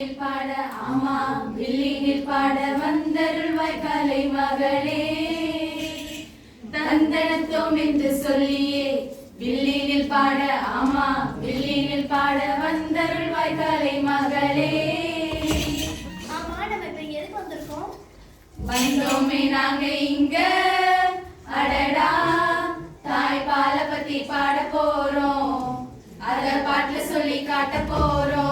பாட ஆமா வில்லினில் பாட வந்தருள்வாய் கலை மகளே. தந்தனத்தோம் என்று சொல்லியே வில்லினில் பாட ஆமா வில்லினில் பாட வந்தருள்வாய் கலை மகளே. வந்தோமே நாங்க இங்க. அடடா தாய்ப்பால பத்தி பாட போறோம். அத பாட்டுல சொல்லி காட்ட போறோம்.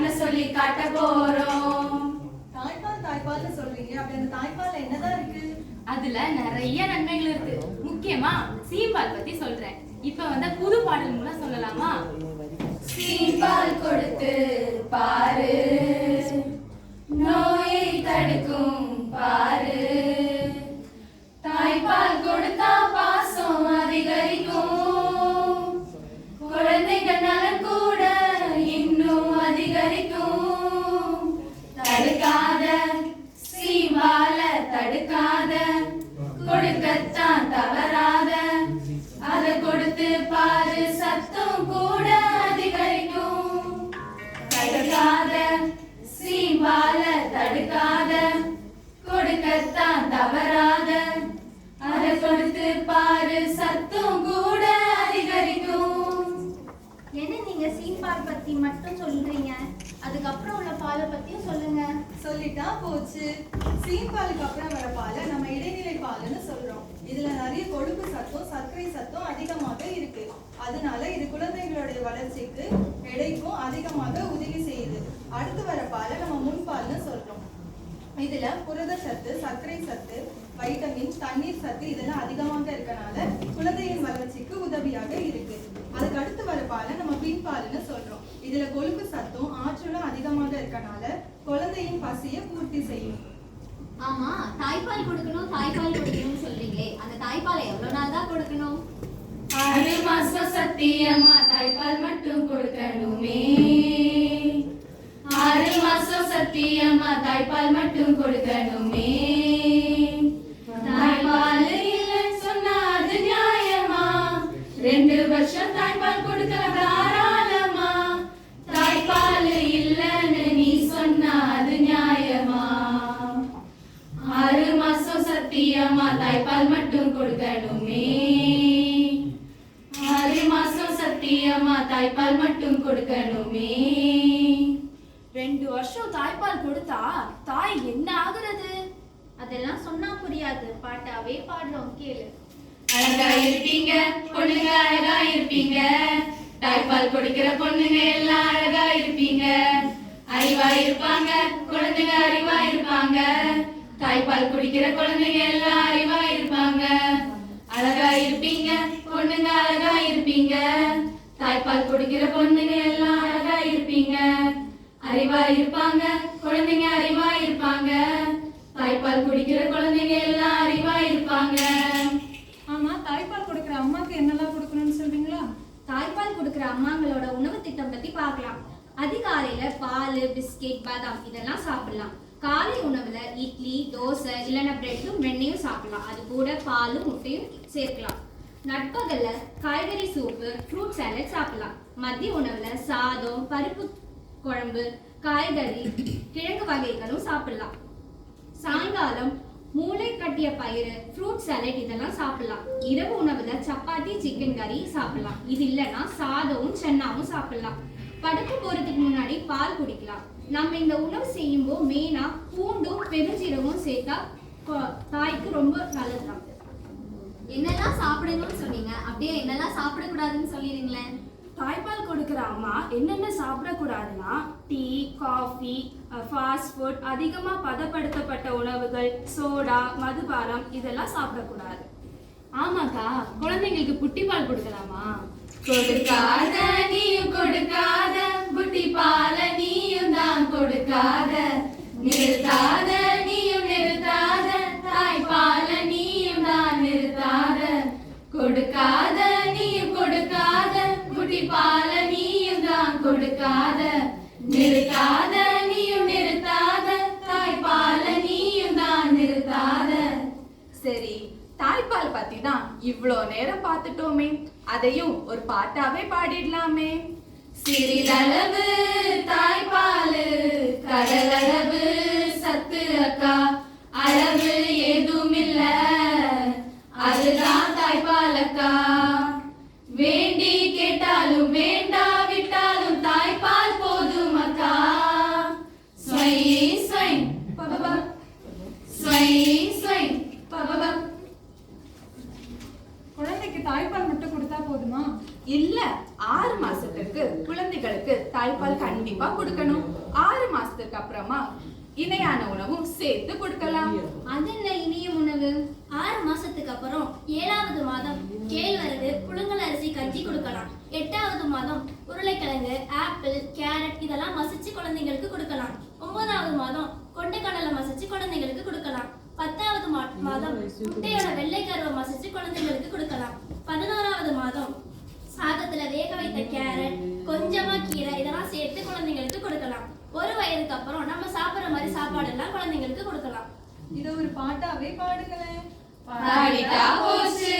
பாட்டுல சொல்லி காட்ட போறோம் தாய்ப்பால் தாய்ப்பால்னு சொல்றீங்க. அப்படி அந்த தாய்ப்பால்ல என்னதான் இருக்கு? அதுல நிறைய நன்மைகள் இருக்கு. முக்கியமா சீம்பால் பத்தி சொல்றேன். இப்ப வந்து புது பாடல் மூலம் சொல்லலாமா? சீம்பால் கொடுத்து பாரு. நோயை தடுக்கும் பாரு. தாய்ப்பால் கொடுத்தா பாரு சத்தம் கூட அதிகரிக்கும். தடுக்காத சீம்பால தடுக்காத கொடுக்கத்தான் தவறாத. அதை கொடுத்து பாரு சத்தம் கூட அதிகரிக்கும் என்ன நீங்க சீம்பால் பத்தி மட்டும் சொல்றீங்க அதுக்கப்புறம் உள்ள பாலை பத்தியும் சொல்லுங்க சொல்லிட்டா போச்சு சீம்பாலுக்கு அப்புறம் வர பாலை நம்ம இடைநிலை பால்னு சொல்றோம் இதுல நிறைய கொழுப்பு சத்தும் சர்க்கரை சத்தும் அதிகமாக இருக்கு அதனால இது குழந்தைகளுடைய வளர்ச்சிக்கு எடைக்கும் அதிகமாக உதவி செய்யுது. அடுத்து வர பாலை நம்ம முன்பால்னு சொல்றோம். இதுல புரத சத்து சர்க்கரை சத்து வைட்டமின் தண்ணீர் சத்து இதெல்லாம் அதிகமாக இருக்கனால குழந்தையின் வளர்ச்சிக்கு உதவியாக இருக்கு. அதுக்கு அடுத்து வர பாலை நம்ம பின்பால்னு சொல்றோம். இதுல கொழுப்பு சத்தும் ஆற்றலும் அதிகமாக இருக்கனால குழந்தையின் பசியை பூர்த்தி செய்யும். ஆமா தாய்ப்பால் கொடுக்கணும் தாய்ப்பால் கொடுக்கணும்னு சொல்றீங்களே. அந்த தாய்ப்பாலை எவ்வளவு நாள் தான் கொடுக்கணும்? ஆறு மாசம் சத்தியமா தாய்ப்பால் மட்டும் கொடுக்கணுமே ஆறு மாசம் சத்தியமா தாய்ப்பால் மட்டும் கொடுக்கணுமே மட்டும் கொடுக்கணுமே. ரெண்டு வருஷம் தாய்ப்பால் கொடுத்தா தாய் என்ன ஆகுறது? அதெல்லாம் சொன்னா புரியாது. பாட்டாவே பாடுறோம் கேளு. அழகா இருப்பீங்க பொண்ணுங்க அழகா இருப்பீங்க தாய்ப்பால் கொடுக்கிற பொண்ணுங்க எல்லாம் அழகா இருப்பீங்க அறிவா இருப்பாங்க குழந்தைங்க அறிவா இருப்பாங்க தாய்ப்பால் குடிக்கிற குழந்தைங்க எல்லாம் அறிவா இருப்பாங்க அழகா இருப்பீங்க பொண்ணுங்க அழகா இருப்பீங்க தாய்ப்பால் குடிக்கிற பொண்ணுங்க எல்லாம் அழகா இருப்பீங்க. அறிவா இருப்பாங்க குழந்தைங்க அறிவா இருப்பாங்க தாய்ப்பால் குடிக்கிற குழந்தைங்க எல்லாம் அறிவா இருப்பாங்க ஆமா தாய்ப்பால் கொடுக்குற அம்மாக்கு என்னெல்லாம் கொடுக்கணும்னு சொல்றீங்களா? தாய்ப்பால் கொடுக்கிற அம்மாங்களோட உணவு திட்டம் பத்தி பார்க்கலாம். அதிகாலையில பால் பிஸ்கெட் பாதாம் இதெல்லாம் சாப்பிடலாம். காலை உணவுல இட்லி தோசை இல்லைன்னா பிரெட்டும் வெண்ணையும் சாப்பிடலாம். அது கூட பாலும் முட்டையும் சேர்க்கலாம். நட்பகல்ல காய்கறி சூப்பு ஃப்ரூட் சாலட் சாப்பிடலாம். மதிய உணவுல சாதம் பருப்பு குழம்பு காய்கறி கிழங்கு வகைகளும் சாப்பிடலாம். சாயங்காலம் மூளை கட்டிய பயிறு ஃப்ரூட் சாலட் இதெல்லாம் சாப்பிடலாம். இரவு உணவுல சப்பாத்தி சிக்கன் கறி சாப்பிடலாம். இது இல்லைன்னா சாதமும் சென்னாவும் சாப்பிடலாம். படுக்க போறதுக்கு முன்னாடி பால் குடிக்கலாம். நம்ம இந்த உணவு செய்யும்போது மெயினா பூண்டும் பெருஞ்சீரகமும் சேர்த்தா தாய்க்கு ரொம்ப நல்லதுதான். என்னெல்லாம் சாப்பிடணும்னு சொன்னீங்க? அப்படியே என்னெல்லாம் சாப்பிடக்கூடாதுன்னு சொல்லிடுங்களேன். தாய்ப்பால் கொடுக்கிற அம்மா என்னென்ன சாப்பிடக்கூடாதுன்னா டீ காஃபி ஃபாஸ்ட் ஃபுட் அதிகமாக பதப்படுத்தப்பட்ட உணவுகள் சோடா மதுபானம் இதெல்லாம் சாப்பிடக்கூடாது. ஆமாக்கா குழந்தைங்களுக்கு புட்டிப்பால் கொடுக்கலாமா? கொடுக்காத நீயும் கொடுக்காத புட்டி பால நீயும் தான் கொடுக்காத நிறுத்தாத கொடுக்காத நீயும் கொடுக்காத புட்டி பால நீயும் தான் கொடுக்காத. நிறுத்தாத நீயும் நிறுத்தாத தாய்ப்பால நீயும் தான் நிறுத்தாத. சரி தாய்ப்பால் பத்தி தான் இவ்ளோ நேரம் பார்த்துட்டோமே. அதையும் ஒரு பாட்டாவே பாடிடலாமே. சிறிதளவு தாய்ப்பாலு கடலளவு கண்டிப்பா கொடுக்கணும். ஆறு மாசத்துக்கு அப்புறமா இணையான உணவும் சேர்த்து கொடுக்கலாம். அது என்ன இனிய உணவு? ஆறு மாசத்துக்கு அப்புறம் ஏழாவது மாதம் கேழ்வரகு புழுங்கல் அரிசி கஞ்சி கொடுக்கலாம். எட்டாவது மாதம் உருளைக்கிழங்கு ஆப்பிள் கேரட் இதெல்லாம் மசிச்சு குழந்தைங்களுக்கு கொடுக்கலாம். ஒன்பதாவது மாதம் கொண்டைக்கடலை மசிச்சு குழந்தைங்களுக்கு கொடுக்கலாம். பத்தாவது மா- மாதம் முட்டையோட வெள்ளைக்கருவை மசிச்சு குழந்தைங்களுக்கு கொடுக்கலாம். பதினோராவது மாதம் சாதத்துல வேக வைத்த கேரட் கொஞ்சமா கீரை இதெல்லாம் சேர்த்து குழந்தைங்களுக்கு கொடுக்கலாம். ஒரு வயதுக்கு அப்புறம் நம்ம சாப்பிடுற மாதிரி சாப்பாடு எல்லாம் குழந்தைங்களுக்கு கொடுக்கலாம். இதை ஒரு பாட்டாவே பாடுங்களேன். பாடிட்டா போச்சு.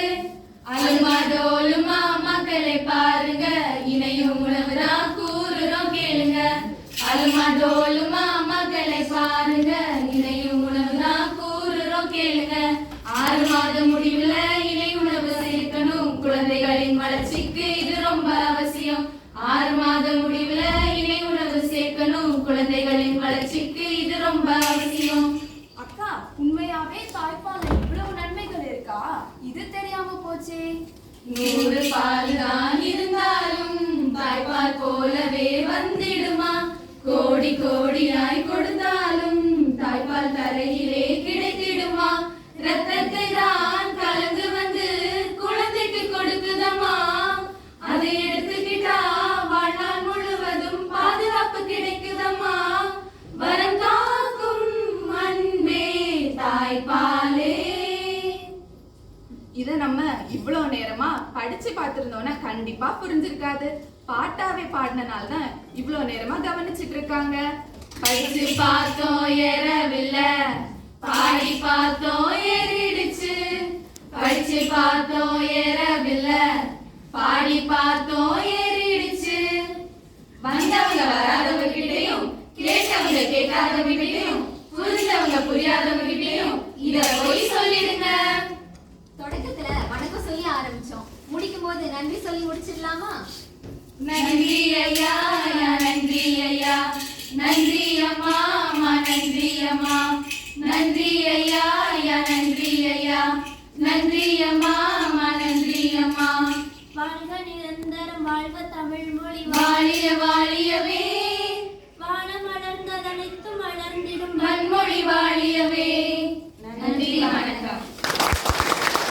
அலுமா டோலுமா மக்களை பாருங்க. இணையும் உணவுதான் கூறுறோம் கேளுங்க. அலுமா தாய்ப்பால்ல இவ்வளவு நன்மைகள் இருக்கா? இது தெரியாம போச்சே. நூறு பால் தான் இருந்தாலும் தாய்ப்பால் போலவே வந்திடுமா? கோடி கோடியாய் கொடுத்தாலும் இத நம்ம இவ்வளோ நேரமா படிச்சு பார்த்திருந்தோம்னா கண்டிப்பா புரிஞ்சிருக்காது. பாட்டாவே பாடினால தான் இவ்ளோ நேரமா கவனிச்சிட்டு இருக்காங்க. படிச்சு பார்த்தோம் ஏறவில்லை. பாடி பார்த்தோம் ஏறிடுச்சு. படிச்சு பார்த்தோம் ஏறவில்லை. பாடி பார்த்தோம் ஏறிடுச்சு. வந்தவங்க வராதவங்க கிட்டயும் கேட்டவங்க கேட்காதவங்க நன்றி சொல்லி முடிச்சிடலாமா? நன்றி ஐயா நன்றி ஐயா நன்றி அம்மா நன்றி அம்மா நன்றி ஐயா நன்றி ஐயா நன்றி அம்மா நன்றி அம்மா வாழ்க நிரந்தரம் வாழ்க தமிழ் மொழி வாழிய